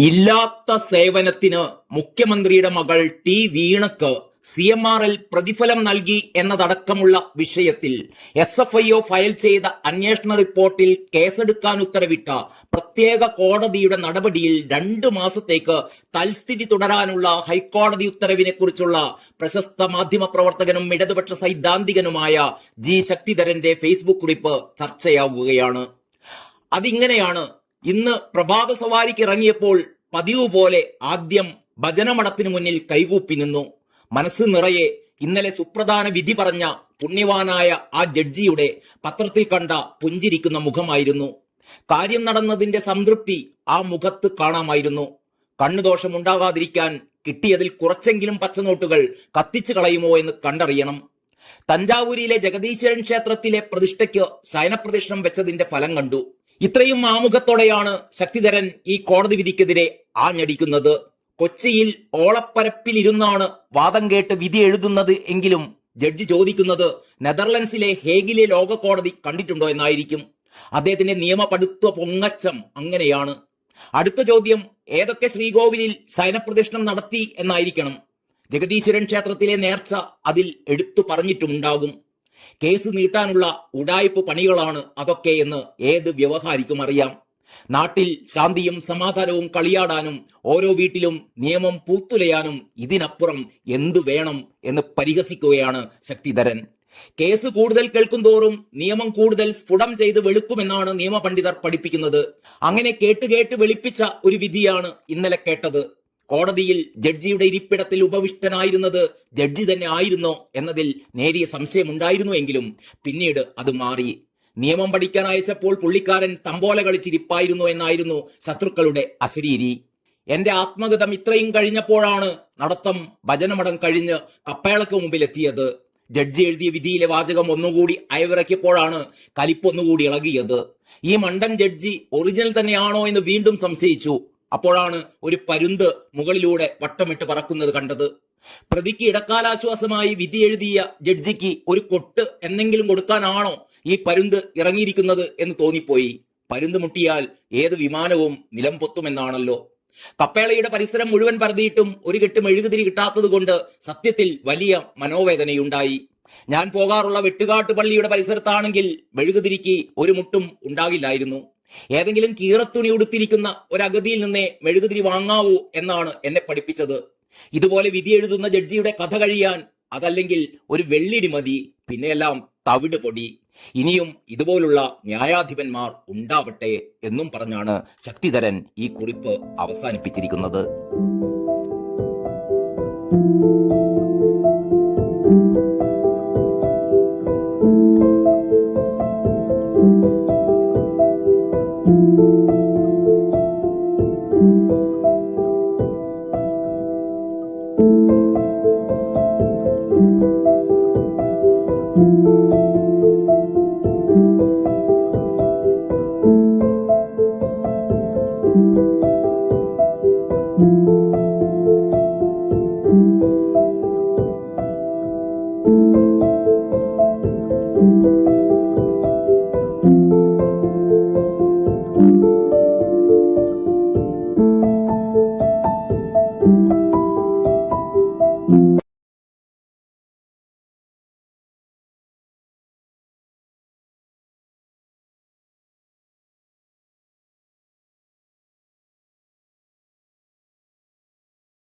ഇല്ലാത്ത സേവനത്തിന് മുഖ്യമന്ത്രിയുടെ മകൾ ടി വീണക്ക് സി എം ആർ എൽ പ്രതിഫലം നൽകി എന്നതടക്കമുള്ള വിഷയത്തിൽ S F I O file ചെയ്ത അന്വേഷണ റിപ്പോർട്ടിൽ കേസെടുക്കാൻ ഉത്തരവിട്ട പ്രത്യേക കോടതിയുടെ നടപടിയിൽ രണ്ടു മാസത്തേക്ക് തൽസ്ഥിതി തുടരാനുള്ള ഹൈക്കോടതി ഉത്തരവിനെ കുറിച്ചുള്ള പ്രശസ്ത മാധ്യമ പ്രവർത്തകനും ഇടതുപക്ഷ സൈദ്ധാന്തികനുമായ ജി ശക്തിധരന്റെ ഫേസ്ബുക്ക് കുറിപ്പ് ചർച്ചയാവുകയാണ്. അതിങ്ങനെയാണ് ഇന്ന് പ്രഭാത സവാരിക്ക് ഇറങ്ങിയപ്പോൾ പതിവ് പോലെ ആദ്യം ഭജനമഠത്തിനു മുന്നിൽ കൈകൂപ്പി നിന്നു. മനസ്സ് നിറയെ ഇന്നലെ സുപ്രധാന വിധി പറഞ്ഞ പുണ്യവാനായ ആ ജഡ്ജിയുടെ പത്രത്തിൽ കണ്ട പുഞ്ചിരിക്കുന്ന മുഖമായിരുന്നു. കാര്യം നടന്നതിന്റെ സംതൃപ്തി ആ മുഖത്ത് കാണാമായിരുന്നു. കണ്ണുദോഷമുണ്ടാകാതിരിക്കാൻ കിട്ടിയതിൽ കുറച്ചെങ്കിലും പച്ചനോട്ടുകൾ കത്തിച്ചു കളയുമോ എന്ന് കണ്ടറിയണം. തഞ്ചാവൂരിലെ ജഗദീശ്വരൻ ക്ഷേത്രത്തിലെ പ്രതിഷ്ഠയ്ക്ക് ശയനപ്രദക്ഷിണം വെച്ചതിന്റെ ഫലം കണ്ടു. ഇത്രയും ആമുഖത്തോടെയാണ് ശക്തിധരൻ ഈ കോടതി വിധിക്കെതിരെ ആഞ്ഞടിക്കുന്നത്. കൊച്ചിയിൽ ഓളപ്പരപ്പിലിരുന്നാണ് വാദം കേട്ട് വിധി എഴുതുന്നത് എങ്കിലും ജഡ്ജി ചോദിക്കുന്നത് നെതർലൻഡ്സിലെ ഹേഗിലെ ലോക കോടതി കണ്ടിട്ടുണ്ടോ എന്നായിരിക്കും. അദ്ദേഹത്തിന്റെ നിയമപടുത്വ പൊങ്ങച്ചം അങ്ങനെയാണ്. അടുത്ത ചോദ്യം ഏതൊക്കെ ശ്രീകോവിലിൽ ശയനപ്രദക്ഷിണം നടത്തി എന്നായിരിക്കണം. ജഗദീശ്വരൻ ക്ഷേത്രത്തിലെ നേർച്ച അതിൽ എടുത്തു പറഞ്ഞിട്ടുണ്ടാകും കേസ് നീട്ടാനുള്ള ഉടായ്പ പണികളാണ് അതൊക്കെ എന്ന് ഏത് വ്യവഹാരിക്കും അറിയാം. നാട്ടിൽ ശാന്തിയും സമാധാനവും കളിയാടാനും ഓരോ വീട്ടിലും നിയമം പൂത്തുലയാനും ഇതിനപ്പുറം എന്തു വേണം എന്ന് പരിഹസിക്കുകയാണ് ശക്തിധരൻ. കേസ് കൂടുതൽ കേൾക്കും തോറും നിയമം കൂടുതൽ സ്ഫുടം ചെയ്ത് വെളുക്കുമെന്നാണ് നിയമപണ്ഡിതർ പഠിപ്പിക്കുന്നത്. അങ്ങനെ കേട്ട് കേട്ട് വെളുപ്പിച്ച ഒരു വിധിയാണ് ഇന്നലെ കേട്ടത്. കോടതിയിൽ ജഡ്ജിയുടെ ഇരിപ്പിടത്തിൽ ഉപവിഷ്ടനായിരുന്നത് ജഡ്ജി തന്നെ ആയിരുന്നോ എന്നതിൽ നേരിയ സംശയമുണ്ടായിരുന്നുവെങ്കിലും പിന്നീട് അത് മാറി. നിയമം പഠിക്കാൻ അയച്ചപ്പോൾ പുള്ളിക്കാരൻ തമ്പോല കളിച്ചിരിപ്പായിരുന്നു എന്നായിരുന്നു ശത്രുക്കളുടെ അശരീരി. എന്റെ ആത്മഗതം ഇത്രയും കഴിഞ്ഞപ്പോഴാണ് നടത്തം ഭജനമടം കഴിഞ്ഞ് കപ്പേളക്ക് മുമ്പിലെത്തിയത്. ജഡ്ജി എഴുതിയ വിധിയിലെ വാചകം ഒന്നുകൂടി അയവിറക്കിയപ്പോഴാണ് കലിപ്പൊന്നുകൂടി ഇളകിയത്. ഈ മണ്ടൻ ജഡ്ജി ഒറിജിനൽ തന്നെയാണോ എന്ന് വീണ്ടും സംശയിച്ചു. അപ്പോഴാണ് ഒരു പരുന്ത് മുകളിലൂടെ വട്ടമിട്ട് പറക്കുന്നത് കണ്ടത്. പ്രതിക്ക് ഇടക്കാലാശ്വാസമായി വിധി എഴുതിയ ജഡ്ജിക്ക് ഒരു കൊട്ട് എന്തെങ്കിലും കൊടുക്കാനാണോ ഈ പരുന്ത് ഇറങ്ങിയിരിക്കുന്നത് എന്ന് തോന്നിപ്പോയി. പരുന്ത് മുട്ടിയാൽ ഏത് വിമാനവും നിലം പൊത്തുമെന്നാണല്ലോ. കപ്പേളയുടെ പരിസരം മുഴുവൻ പരതിയിട്ടും ഒരു കെട്ട് മെഴുകുതിരി കിട്ടാത്തത് കൊണ്ട് സത്യത്തിൽ വലിയ മനോവേദനയുണ്ടായി. ഞാൻ പോകാറുള്ള വെട്ടുകാട്ട് പള്ളിയുടെ പരിസരത്താണെങ്കിൽ മെഴുകുതിരിക്ക് ഒരു മുട്ടും ഉണ്ടാകില്ലായിരുന്നു. ഏതെങ്കിലും കീറത്തുണി ഉടുത്തിരിക്കുന്ന ഒരു നിന്നേ മെഴുകുതിരി വാങ്ങാവൂ എന്നാണ് എന്നെ പഠിപ്പിച്ചത്. ഇതുപോലെ വിധി എഴുതുന്ന ജഡ്ജിയുടെ കഥ കഴിയാൻ അതല്ലെങ്കിൽ ഒരു വെള്ളിടി മതി പിന്നെയെല്ലാം തവിട് പൊടി. ഇനിയും ഇതുപോലുള്ള ന്യായാധിപന്മാർ ഉണ്ടാവട്ടെ എന്നും പറഞ്ഞാണ് ശക്തിധരൻ ഈ കുറിപ്പ് അവസാനിപ്പിച്ചിരിക്കുന്നത്.